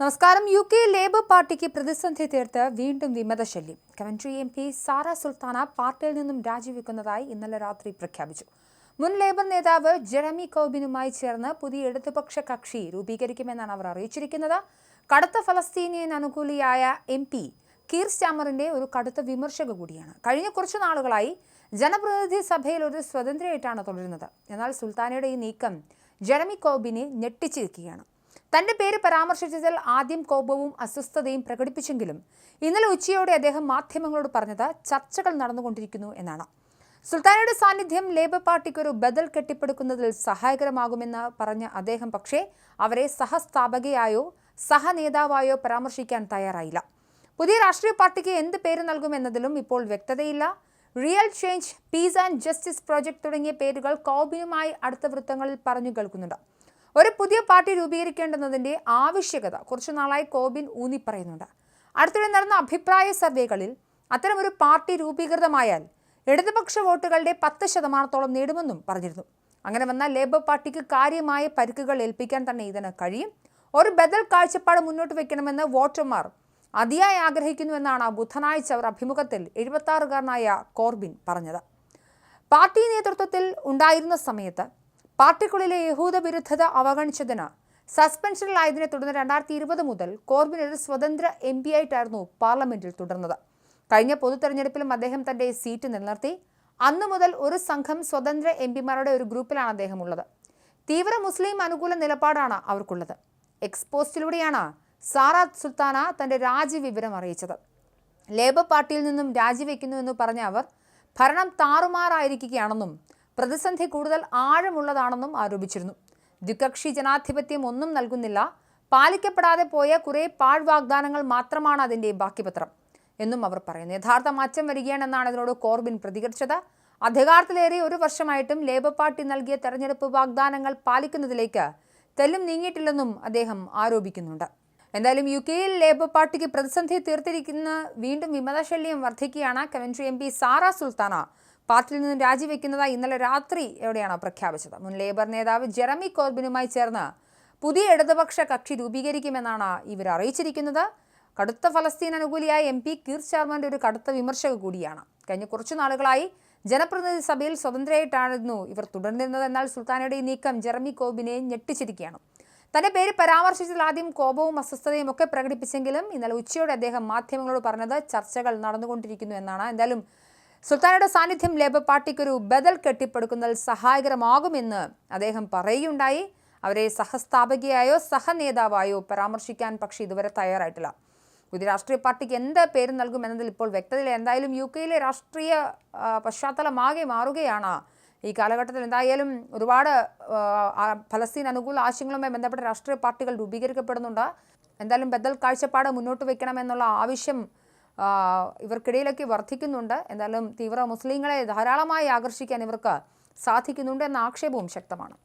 നമസ്കാരം. U K labour പാർട്ടിക്ക് പ്രതിസന്ധി തീർത്ത് വീണ്ടും വിമതശല്യം. Coventry M P Zarah Sultana പാർട്ടിയിൽ നിന്നും രാജിവെക്കുന്നതായി ഇന്നലെ രാത്രി പ്രഖ്യാപിച്ചു. മുൻ ലേബർ നേതാവ് ജെറമി കോബിനുമായി ചേർന്ന് പുതിയ ഇടതുപക്ഷ കക്ഷി രൂപീകരിക്കുമെന്നാണ് അവർ അറിയിച്ചിരിക്കുന്നത്. കടുത്ത ഫലസ്തീനിയൻ അനുകൂലിയായ എം പി കീർ സ്റ്റാമറിന്റെ ഒരു കടുത്ത വിമർശക കൂടിയാണ്. കഴിഞ്ഞ കുറച്ചു നാളുകളായി ജനപ്രതിനിധി സഭയിൽ ഒരു സ്വതന്ത്രയായിട്ടാണ് തുടരുന്നത്. എന്നാൽ സുൽത്താനയുടെ ഈ നീക്കം ജെറമി കോബിനെ ഞെട്ടിച്ചിരിക്കുകയാണ്. തന്റെ പേര് പരാമർശിച്ചതിൽ ആദ്യം കോപവും അസ്വസ്ഥതയും പ്രകടിപ്പിച്ചെങ്കിലും ഇന്നലെ ഉച്ചയോടെ അദ്ദേഹം മാധ്യമങ്ങളോട് പറഞ്ഞത് ചർച്ചകൾ നടന്നുകൊണ്ടിരിക്കുന്നു എന്നാണ്. സുൽത്താനയുടെ സാന്നിധ്യം ലേബർ പാർട്ടിക്ക് ഒരു ബദൽ കെട്ടിപ്പടുക്കുന്നതിൽ സഹായകരമാകുമെന്ന് പറഞ്ഞ അദ്ദേഹം പക്ഷേ അവരെ സഹസ്ഥാപകയായോ സഹനേതാവായോ പരാമർശിക്കാൻ തയ്യാറായില്ല. പുതിയ രാഷ്ട്രീയ പാർട്ടിക്ക് എന്ത് പേര് നൽകുമെന്നതിലും ഇപ്പോൾ വ്യക്തതയില്ല. Real change peace and justice project തുടങ്ങിയ പേരുകൾ കോബിനുമായി അടുത്ത വൃത്തങ്ങളിൽ പറഞ്ഞു കേൾക്കുന്നുണ്ട്. ഒരു പുതിയ പാർട്ടി രൂപീകരിക്കേണ്ടുന്നതിന്റെ ആവശ്യകത കുറച്ചു നാളായി കോബിൻ ഊന്നി പറയുന്നുണ്ട്. അടുത്തിടെ നടന്ന അഭിപ്രായ സർവേകളിൽ അത്തരമൊരു പാർട്ടി രൂപീകൃതമായാൽ ഇടതുപക്ഷ വോട്ടുകളുടെ പത്ത് ശതമാനത്തോളം നേടുമെന്നും പറഞ്ഞിരുന്നു. അങ്ങനെ വന്നാൽ ലേബർ പാർട്ടിക്ക് കാര്യമായ പരിക്കുകൾ ഏൽപ്പിക്കാൻ തന്നെ ഇതിന് കഴിയും. ഒരു ബദൽ കാഴ്ചപ്പാട് മുന്നോട്ട് വെക്കണമെന്ന് വോട്ടർമാർ അതിയായി ആഗ്രഹിക്കുന്നുവെന്നാണ് ബുധനാഴ്ച അവർ അഭിമുഖത്തിൽ എഴുപത്താറുകാരനായ കോർബിൻ പറഞ്ഞത്. പാർട്ടി നേതൃത്വത്തിൽ ഉണ്ടായിരുന്ന സമയത്ത് പാർട്ടിക്കുള്ളിലെ യഹൂദ വിരുദ്ധത അവഗണിച്ചതിന് സസ്പെൻഷനിലായതിനെ തുടർന്ന് രണ്ടായിരത്തി ഇരുപത് മുതൽ കോർബിൻ ഒരു സ്വതന്ത്ര എം പി ആയിട്ടായിരുന്നു പാർലമെന്റിൽ തുടർന്നത്. കഴിഞ്ഞ പൊതു തെരഞ്ഞെടുപ്പിലും അദ്ദേഹം തന്റെ സീറ്റ് നിലനിർത്തി. അന്നു മുതൽ ഒരു സംഘം സ്വതന്ത്ര എം പിമാരുടെ ഒരു ഗ്രൂപ്പിലാണ് അദ്ദേഹം ഉള്ളത് തീവ്ര മുസ്ലിം അനുകൂല നിലപാടാണ് അവർക്കുള്ളത്. എക്സ്പോസ്റ്റിലൂടെയാണ് സാറാ സുൽത്താന തന്റെ രാജിവിവരം അറിയിച്ചത്. ലേബർ പാർട്ടിയിൽ നിന്നും രാജിവെക്കുന്നുവെന്ന് പറഞ്ഞ അവർ ഭരണം താറുമാറായിരിക്കുകയാണെന്നും പ്രതിസന്ധി കൂടുതൽ ആഴമുള്ളതാണെന്നും ആരോപിച്ചിരുന്നു. ദ്വികക്ഷി ജനാധിപത്യം ഒന്നും നൽകുന്നില്ല. പാലിക്കപ്പെടാതെ പോയ കുറേ പാഴ് വാഗ്ദാനങ്ങൾ മാത്രമാണ് അതിന്റെ ബാക്കിപത്രം എന്നും അവർ പറയുന്നു. യഥാർത്ഥ മാറ്റം വരികയാണെന്നാണ് അതിനോട് കോർബിൻ പ്രതികരിച്ചത്. അധികാരത്തിലേറെ ഒരു വർഷമായിട്ടും ലേബർ പാർട്ടി നൽകിയ തെരഞ്ഞെടുപ്പ് വാഗ്ദാനങ്ങൾ പാലിക്കുന്നതിലേക്ക് തെല്ലും നീങ്ങിയിട്ടില്ലെന്നും അദ്ദേഹം ആരോപിക്കുന്നുണ്ട്. എന്തായാലും യു കെയിൽ ലേബർ പാർട്ടിക്ക് പ്രതിസന്ധി തീർത്തിരിക്കുന്ന വീണ്ടും വിമതശല്യം വർദ്ധിക്കുകയാണ്. Coventry M P Zarah Sultana പാർട്ടിയിൽ നിന്ന് രാജിവെക്കുന്നതായി ഇന്നലെ രാത്രി എവിടെയാണ് പ്രഖ്യാപിച്ചത്. മുൻ ലേബർ നേതാവ് ജെറമി കോർബിനുമായി ചേർന്ന് പുതിയ ഇടതുപക്ഷ കക്ഷി രൂപീകരിക്കുമെന്നാണ് ഇവർ അറിയിച്ചിരിക്കുന്നത്. കടുത്ത ഫലസ്തീൻ അനുകൂലിയായ എം പി കീർ ശർമ്മന്റെ ഒരു കടുത്ത വിമർശക കൂടിയാണ്. കഴിഞ്ഞ കുറച്ചു നാളുകളായി ജനപ്രതിനിധി സഭയിൽ സ്വതന്ത്രയായിട്ടായിരുന്നു ഇവർ തുടർന്നിരുന്നത്. എന്നാൽ സുൽത്താനയുടെ നീക്കം ജെറമി കോബിനെ ഞെട്ടിച്ചിരിക്കുകയാണ്. തന്റെ പേര് പരാമർശിച്ചതിൽ ആദ്യം കോപവും അസ്വസ്ഥതയും ഒക്കെ പ്രകടിപ്പിച്ചെങ്കിലും ഇന്നലെ ഉച്ചയോടെ അദ്ദേഹം മാധ്യമങ്ങളോട് പറഞ്ഞത് ചർച്ചകൾ നടന്നുകൊണ്ടിരിക്കുന്നു എന്നാണ്. എന്തായാലും സുൽത്താനയുടെ സാന്നിധ്യം ലേബർ പാർട്ടിക്കൊരു ബദൽ കെട്ടിപ്പടുക്കുന്നതിൽ സഹായകരമാകുമെന്ന് അദ്ദേഹം പറയുകയുണ്ടായി. അവരെ സഹസ്ഥാപകയായോ സഹനേതാവായോ പരാമർശിക്കാൻ പക്ഷേ ഇതുവരെ തയ്യാറായിട്ടില്ല. പുതിയ രാഷ്ട്രീയ പാർട്ടിക്ക് എന്ത് പേര് നൽകുമെന്നതിൽ ഇപ്പോൾ വ്യക്തതയില്ല. എന്തായാലും യു കെയിലെ രാഷ്ട്രീയ പശ്ചാത്തലമാകെ മാറുകയാണ് ഈ കാലഘട്ടത്തിൽ എന്തായാലും ഒരുപാട് ഫലസ്തീൻ അനുകൂല ആശയങ്ങളുമായി ബന്ധപ്പെട്ട രാഷ്ട്രീയ പാർട്ടികൾ രൂപീകരിക്കപ്പെടുന്നുണ്ട്. എന്തായാലും ബദൽ കാഴ്ചപ്പാട് മുന്നോട്ട് വയ്ക്കണമെന്നുള്ള ആവശ്യം ഇവർക്കിടയിലൊക്കെ വർദ്ധിക്കുന്നുണ്ട്. എന്തായാലും തീവ്ര മുസ്ലിങ്ങളെ ധാരാളമായി ആകർഷിക്കാൻ ഇവർക്ക് സാധിക്കുന്നുണ്ട് എന്ന ആക്ഷേപവും ശക്തമാണ്.